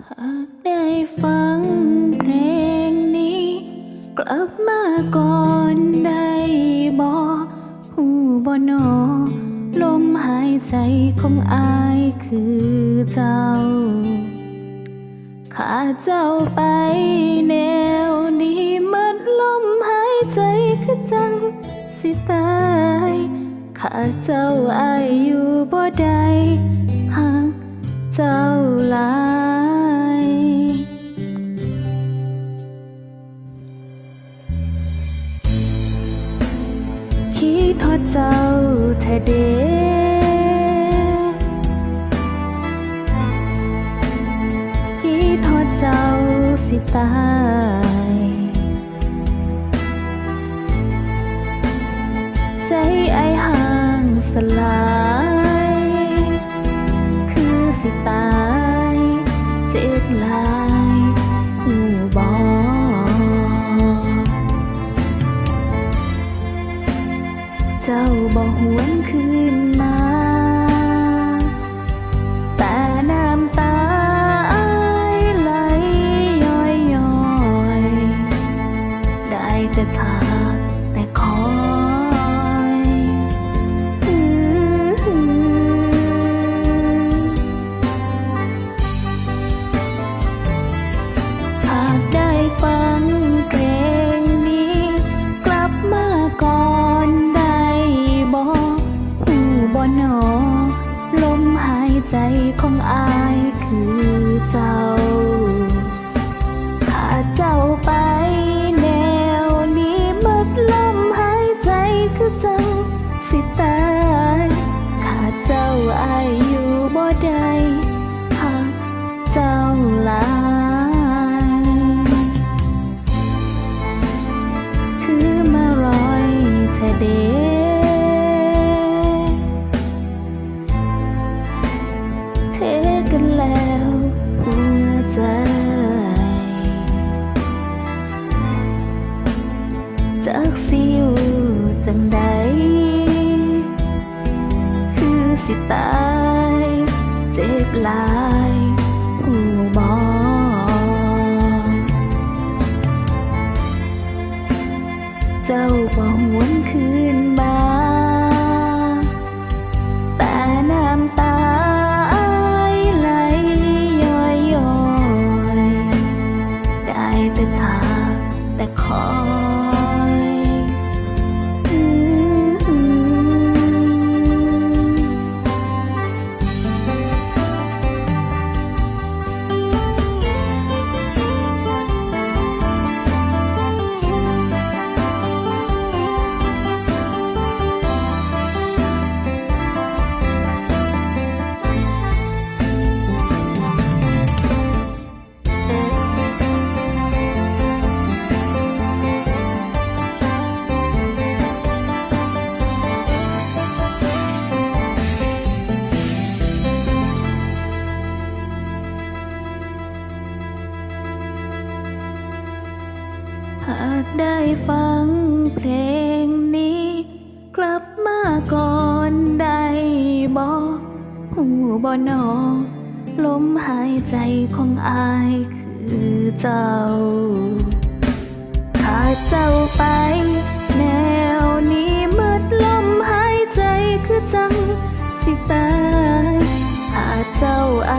หากได้ฟังเพลงนี้ กลับมาก่อนได้บอกหูบ่นอลมหายใจของอายคือเจ้าข้าเจ้าไปแนวนี้มันลมหายใจคือจังสิตายข้าเจ้าอายอยู่บ่ได้หากเจ้าลา ฮอดเจ้าแท้เดคิดทอดเจ้าสิตายใจไอห่างสลาย เจ้าบ่หวนคืนมา หายใจของอายคือเจ้า สิตาย เจ็บหลายหูบอเจ้าบ่หวนคืนมา หากได้ฟังเพลงนี้ กลับมาก่อนได้บอกหูบ่นอลมหายใจของอายคือเจ้าถ้าเจ้าไปแนวนี้หมดลมหายใจคือจังสิตายถ้าเจ้าไอ